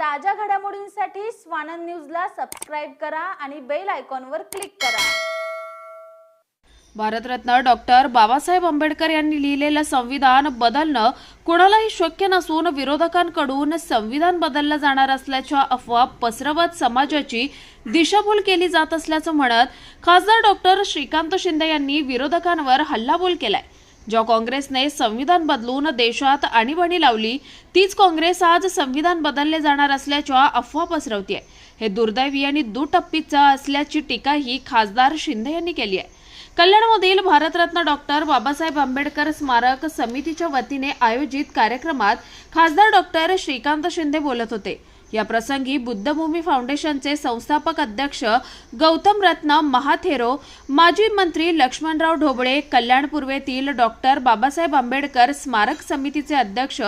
ताज्या घडामोडींसाठी स्वानंद न्यूजला सबस्क्राईब करा आणि बेल आयकॉनवर क्लिक करा. भारतरत्न डॉक्टर बाबासाहेब आंबेडकर यांनी लिहिलेलं संविधान बदलणं कोणालाही शक्य नसून विरोधकांकडून संविधान बदललं जाणार असल्याच्या अफवा पसरवत समाजाची दिशाभूल केली जात असल्याचं म्हणत खासदार डॉक्टर श्रीकांत शिंदे यांनी विरोधकांवर हल्लाबोल केलाय. ज्या काँग्रेसने संविधान बदलून देशात आणीबाणी लावली तीच काँग्रेस आज संविधान बदलले जाणार असल्याच्या अफवा पसरवते हे दुर्दैवी आणि दुटप्पीचं असल्याची टीकाही खासदार शिंदे यांनी केली आहे कल्याणमधील भारतरत्न डॉक्टर बाबासाहेब आंबेडकर स्मारक समितीच्या वतीने आयोजित कार्यक्रमात खासदार डॉक्टर श्रीकांत शिंदे बोलत होते. या प्रसंगी बुद्धभूमी फाउंडेशनचे संस्थापक अध्यक्ष गौतम रत्न महाथेरो माजी मंत्री लक्ष्मणराव ढोबळे कल्याण पूर्वेतील डॉक्टर बाबासाहेब आंबेडकर स्मारक समितीचे अध्यक्ष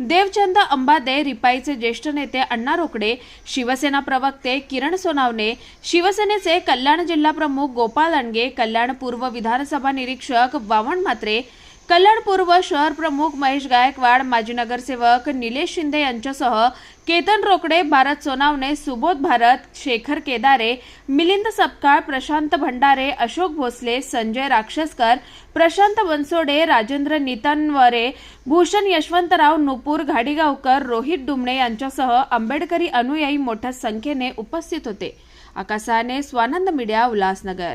देवचंद अंबादे रिपाईचे ज्येष्ठ नेते अण्णा रोकडे शिवसेना प्रवक्ते किरण सोनावणे शिवसेनेचे कल्याण जिल्हा प्रमुख गोपाळ अणगे कल्याण पूर्व विधानसभा निरीक्षक वामन म्हात्रे कल्याण पूर्व शहर प्रमुख महेश गायकवाड माजी नगरसेवक निलेश शिंदे यांच्यासह केतन रोकडे भारत सोनावणे सुबोध भारत शेखर केदारे मिलिंद सपकाळ प्रशांत भंडारे अशोक भोसले संजय राक्षसकर प्रशांत बनसोडे राजेंद्र नितनवरे भूषण यशवंतराव नुपूर घाडीगावकर रोहित डुमणे यांच्यासह आंबेडकरी अनुयायी मोठ्या संख्येने उपस्थित होते. आकाशाने स्वानंद मीडिया उल्हासनगर.